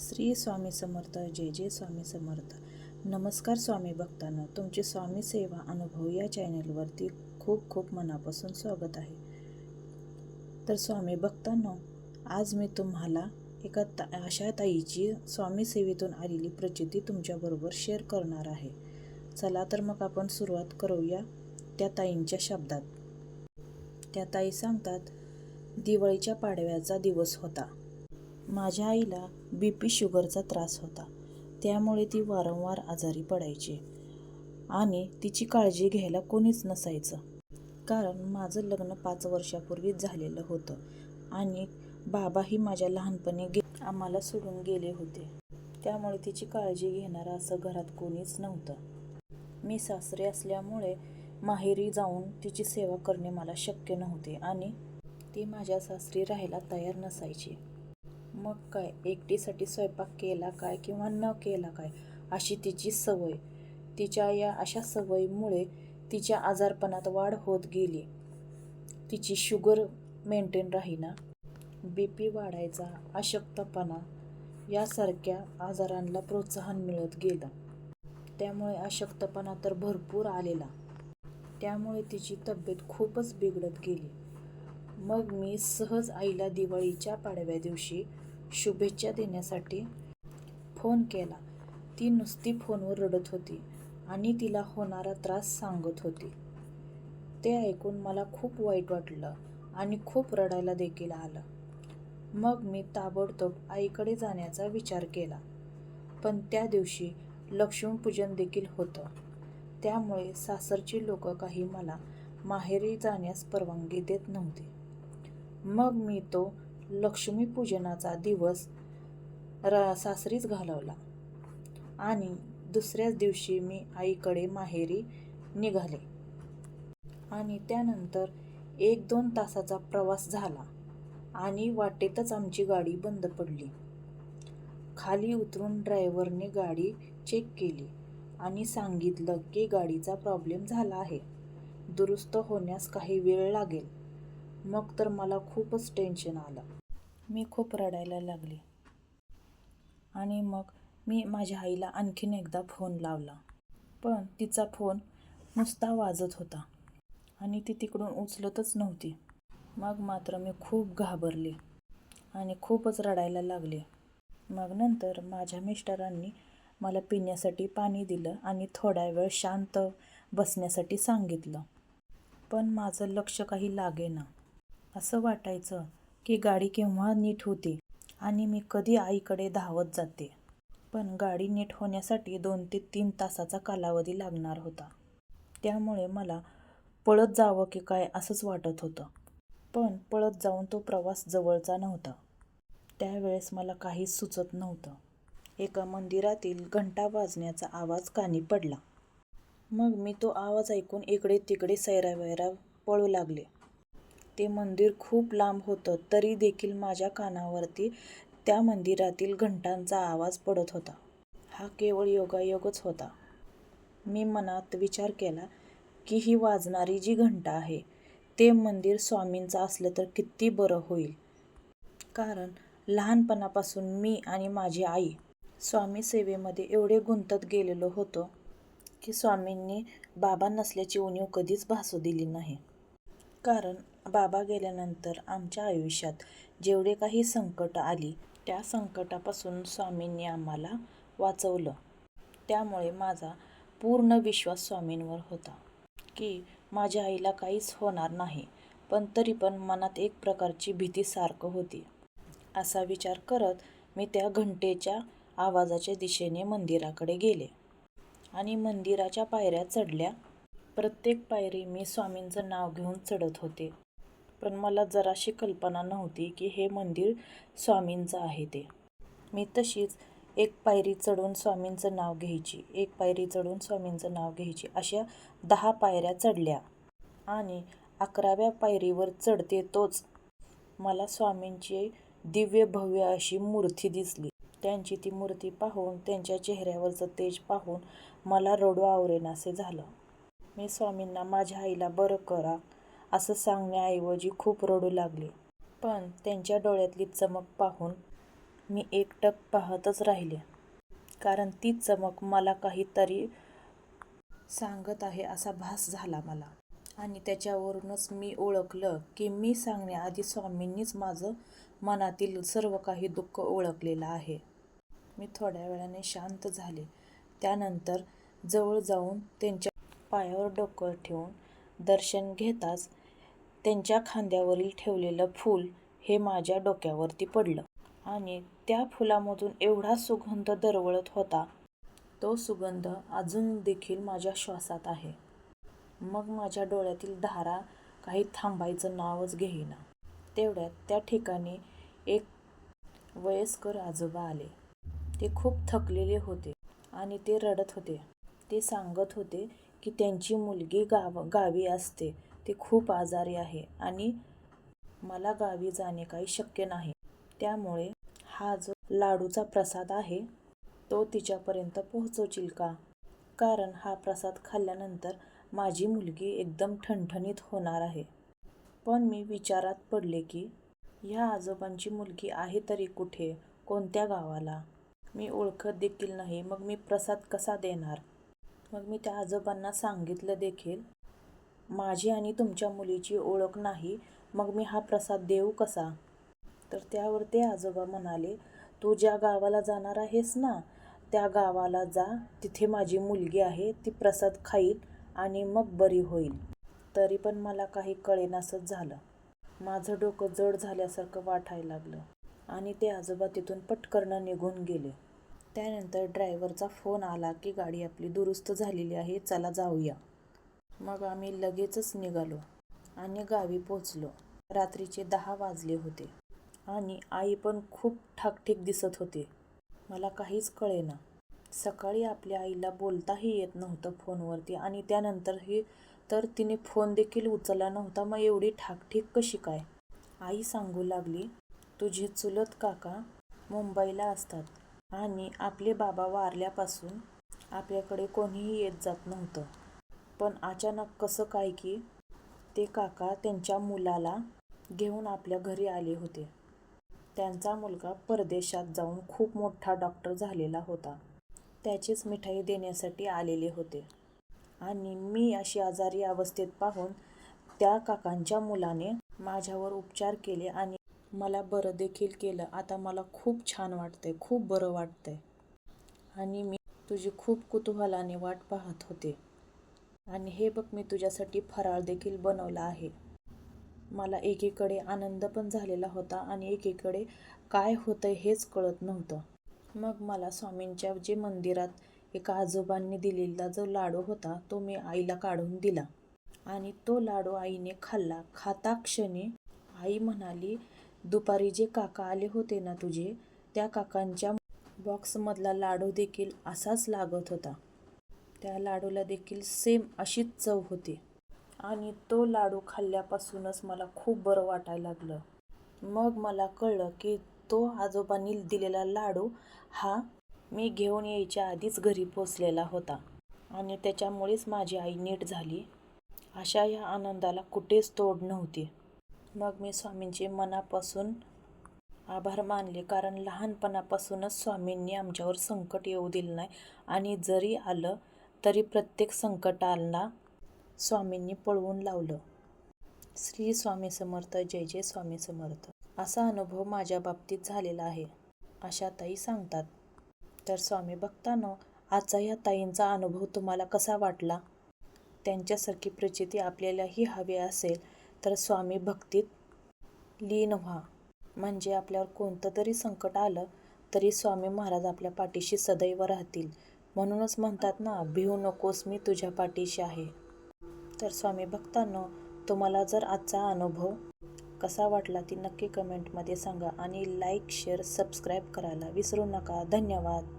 श्री स्वामी समर्थ जय जय स्वामी समर्थ. नमस्कार स्वामी भक्तांनो तुमची स्वामी सेवा अनुभव या चॅनलवरती खूप खूप मनापासून स्वागत आहे. तर स्वामी भक्तांनो आज मी तुम्हाला एका ता अशा ताईची स्वामी सेवेतून आलेली प्रचिती तुमच्याबरोबर शेअर करणार आहे. चला तर मग आपण सुरुवात करूया त्या ताईंच्या शब्दात. त्या ताई सांगतात दिवाळीच्या पाडव्याचा दिवस होता. माझ्या आईला बी पी शुगरचा त्रास होता. त्यामुळे ती वारंवार आजारी पडायची आणि तिची काळजी घ्यायला कोणीच नसायचं. कारण माझं लग्न पाच वर्षापूर्वीच झालेलं होतं आणि बाबाही माझ्या लहानपणी गे आम्हाला सोडून गेले होते. त्यामुळे तिची काळजी घेणारं असं घरात कोणीच नव्हतं. मी सासरे असल्यामुळे माहेरी जाऊन तिची सेवा करणे मला शक्य नव्हते आणि ती माझ्या सासरी राहायला तयार नसायची. मग काय? एकटीसाठी स्वयंपाक केला काय किंवा न केला काय? अशी तिची सवय. तिच्या या अशा सवयीमुळे तिच्या आजारपणात वाढ होत गेली. तिची शुगर मेंटेन राहीना. बी पी वाढायचा अशक्तपणा यासारख्या आजारांना प्रोत्साहन मिळत गेलं. त्यामुळे अशक्तपणा तर भरपूर आलेला. त्यामुळे तिची तब्येत खूपच बिघडत गेली. मग मी सहज आईला दिवाळीच्या पाडव्या दिवशी शुभेच्छा देण्यासाठी फोन केला. ती नुसती फोनवर रडत होती आणि तिला होणारा त्रास सांगत होती. ते ऐकून मला खूप वाईट वाटलं आणि खूप रडायला देखील आलं. मग मी ताबडतोब आईकडे जाण्याचा विचार केला. पण त्या दिवशी लक्ष्मीपूजन देखील होतं. त्यामुळे सासरची लोक काही मला माहेरी जाण्यास परवानगी देत नव्हती. मग मी तो लक्ष्मीपूजनाचा दिवस रा सासरीच घालवला. आणि दुसऱ्याच दिवशी मी आईकडे माहेरी निघाले. आणि त्यानंतर एक दोन तासाचा प्रवास झाला आणि वाटेतच आमची गाडी बंद पडली. खाली उतरून ड्रायव्हरने गाडी चेक केली आणि सांगितलं की गाडीचा प्रॉब्लेम झाला आहे. दुरुस्त होण्यास काही वेळ लागेल. मग तर मला खूपच टेन्शन आलं. मी खूप रडायला लागले. आणि मग मी माझ्या आईला आणखीन एकदा फोन लावला. पण तिचा फोन नुसता वाजत होता आणि ती तिकडून उचलतच नव्हती. मग मात्र मी खूप घाबरले आणि खूपच रडायला लागले. मग नंतर माझ्या मिस्टरांनी मला पिण्यासाठी पाणी दिलं आणि थोडा वेळ शांत बसण्यासाठी सांगितलं. पण माझं लक्ष काही लागेना. असं वाटायचं की गाडी केव्हा नीट होते आणि मी कधी आईकडे धावत जाते. पण गाडी नीट होण्यासाठी दोन ते तीन तासाचा कालावधी लागणार होता. त्यामुळे मला पळत जावं की काय असंच वाटत होतं. पण पळत जाऊन तो प्रवास जवळचा नव्हता. त्यावेळेस मला काहीच सुचत नव्हतं. एका मंदिरातील घंटा वाजण्याचा आवाज कानी पडला. मग मी तो आवाज ऐकून इकडे तिकडे सैरावैरा पळू लागले. ते मंदिर खूप लांब होतं तरी देखील माझ्या कानावरती त्या मंदिरातील घंटांचा आवाज पडत होता. हा केवळ योगायोगच होता. मी मनात विचार केला की ही वाजणारी जी घंटा आहे ते मंदिर स्वामींचं असलं तर किती बरं होईल. कारण लहानपणापासून मी आणि माझी आई स्वामी सेवेमध्ये एवढे गुंतत गेलेलो होतो की स्वामींनी बाबा नसल्याची उणीव कधीच भासू दिली नाही. कारण बाबा गेल्यानंतर आमच्या आयुष्यात जेवढे काही संकट आली त्या संकटापासून स्वामींनी आम्हाला वाचवलं. त्यामुळे माझा पूर्ण विश्वास स्वामींवर होता की माझ्या आईला काहीच होणार नाही पण तरी पण मनात एक प्रकारची भीती सारखं होती. असा विचार करत मी त्या घंटेच्या आवाजाच्या दिशेने मंदिराकडे गेले आणि मंदिराच्या पायऱ्या चढल्या. प्रत्येक पायरी मी स्वामींचं नाव घेऊन चढत होते. पण मला जराशी कल्पना नव्हती की हे मंदिर स्वामींचं आहे ते. मी तशीच एक पायरी चढून स्वामींचं नाव घ्यायची एक पायरी चढून स्वामींचं नाव घ्यायची अशा दहा पायऱ्या चढल्या आणि अकराव्या पायरीवर चढते तोच मला स्वामींची दिव्य भव्य अशी मूर्ती दिसली. त्यांची ती मूर्ती पाहून त्यांच्या चेहऱ्यावरचं तेज पाहून मला रडू आवरेनासे झालं. मी स्वामींना माझ्या आईला बरं करा असं सांगण्याऐवजी खूप रडू लागले. पण त्यांच्या डोळ्यातली चमक पाहून मी एकटक पाहतच राहिले. कारण ती चमक मला काहीतरी सांगत आहे असा भास झाला मला. आणि त्याच्यावरूनच मी ओळखलं की मी सांगण्याआधी स्वामींनीच माझं मनातील सर्व काही दुःख ओळखलेलं आहे. मी थोड्या वेळाने शांत झाले. त्यानंतर जवळ जाऊन त्यांच्या पायावर डोकं ठेवून दर्शन घेताच त्यांच्या खांद्यावरील ठेवलेलं फूल हे माझ्या डोक्यावरती पडलं आणि त्या फुलामधून एवढा सुगंध दरवळत होता. तो सुगंध अजून देखील माझ्या श्वासात आहे. मग माझ्या डोळ्यातील धारा काही थांबायचं नावच घेईना. तेवढ्यात त्या ठिकाणी एक वयस्कर आजोबा आले. ते खूप थकलेले होते आणि ते रडत होते. ते सांगत होते की त्यांची मुलगी गाव गावी असते. ती खूप आजारी आहे आणि मला गावी जाणे काही शक्य नाही. त्यामुळे हा जो लाडूचा प्रसाद आहे तो तिच्यापर्यंत पोहोचवशील का? कारण हा प्रसाद खाल्ल्यानंतर माझी मुलगी एकदम ठणठणीत होणार आहे. पण मी विचारात पडले की ह्या आजोबांची मुलगी आहे तरी कुठे? कोणत्या गावाला? मी ओळखत देखील नाही. मग मी प्रसाद कसा देणार? मग मी त्या आजोबांना सांगितलं देखील माझी आणि तुमच्या मुलीची ओळख नाही मग मी हा प्रसाद देऊ कसा? तर त्यावर ते आजोबा म्हणाले तू ज्या गावाला जाणार आहेस ना त्या गावाला जा. तिथे माझी मुलगी आहे ती प्रसाद खाईल आणि मग बरी होईल. तरी पण मला काही कळेनासच झालं. माझं डोकं जड झाल्यासारखं वाटायला लागलं आणि ते आजोबा तिथून पटकरणं निघून गेले. त्यानंतर ड्रायव्हरचा फोन आला की गाडी आपली दुरुस्त झालेली आहे चला जाऊया. मग आम्ही लगेचच निघालो आणि गावी पोचलो रात्रीचे दहा वाजले होते आणि आई पण खूप ठाकठीक दिसत होते. मला काहीच कळेना. सकाळी आपल्या आईला बोलताही येत नव्हतं फोनवरती आणि त्यानंतरही तर तिने फोन देखील उचलला नव्हता मग एवढी ठाकठीक कशी काय? आई सांगू लागली तुझे चुलत काका मुंबईला असतात. आणि आपले बाबा वारल्यापासून आपल्याकडे कोणीही येत जात नव्हतं. पण अचानक कसं काय की ते काका त्यांच्या मुलाला घेऊन आपल्या घरी आले होते. त्यांचा मुलगा परदेशात जाऊन खूप मोठा डॉक्टर झालेला होता. त्याचीच मिठाई देण्यासाठी आलेले होते. आणि मी अशी आजारी अवस्थेत पाहून त्या काकांच्या मुलाने माझ्यावर उपचार केले आणि मला बरं देखील केलं. आता मला खूप छान वाटतंय खूप बरं वाटतंय. आणि मी तुझी खूप कुतूहलाने वाट पाहत होते. आणि हे बघ मी तुझ्यासाठी फराळ देखील बनवला आहे. मला एकीकडे आनंद पण झालेला होता आणि एकीकडे काय होतंय हेच कळत नव्हतं. मग मला स्वामींच्या जे मंदिरात एका आजोबांनी दिलेला जो लाडू होता तो मी आईला काढून दिला. आणि तो लाडू आईने खाल्ला. खाता क्षणी आई म्हणाली दुपारी जे काका आले होते ना तुझे त्या काकांच्या बॉक्समधला लाडू देखील असाच लागत होता. त्या लाडूला देखील सेम अशीच चव होती. आणि तो लाडू खाल्ल्यापासूनच मला खूप बरं वाटायला लागलं. मग मला कळलं की तो आजोबांनी दिलेला लाडू हा मी घेऊन यायच्या आधीच घरी पोचलेला होता. आणि त्याच्यामुळेच माझी आई नीट झाली. अशा या आनंदाला कुठेच तोड नव्हती. मग मी स्वामींचे मनापासून आभार मानले. कारण लहानपणापासूनच स्वामींनी आमच्यावर संकट येऊ दिलं नाही. आणि जरी आलं तरी प्रत्येक संकटाला स्वामींनी पळवून लावलं. श्री स्वामी समर्थ जय जय स्वामी समर्थ. असा अनुभव माझ्या बाबतीत झालेला आहे. अशा ताई सांगतात. तर स्वामी भक्तांनो आजचा या ताईंचा अनुभव तुम्हाला कसा वाटला? त्यांच्यासारखी प्रचिती आपल्यालाही हवी असेल. तर स्वामी भक्तीत लीन व्हा. म्हणजे आपल्यावर कोणतं तरी संकट आलं तरी स्वामी महाराज आपल्या पाठीशी सदैव राहतील. म्हणूनच म्हणतात ना भिवू नकोस मी तुझ्या पाठीशी आहे. तर स्वामी भक्तांनो तुम्हाला जर आजचा अनुभव कसा वाटला ती नक्की कमेंटमध्ये सांगा आणि लाईक शेअर सबस्क्राईब करायला विसरू नका. धन्यवाद.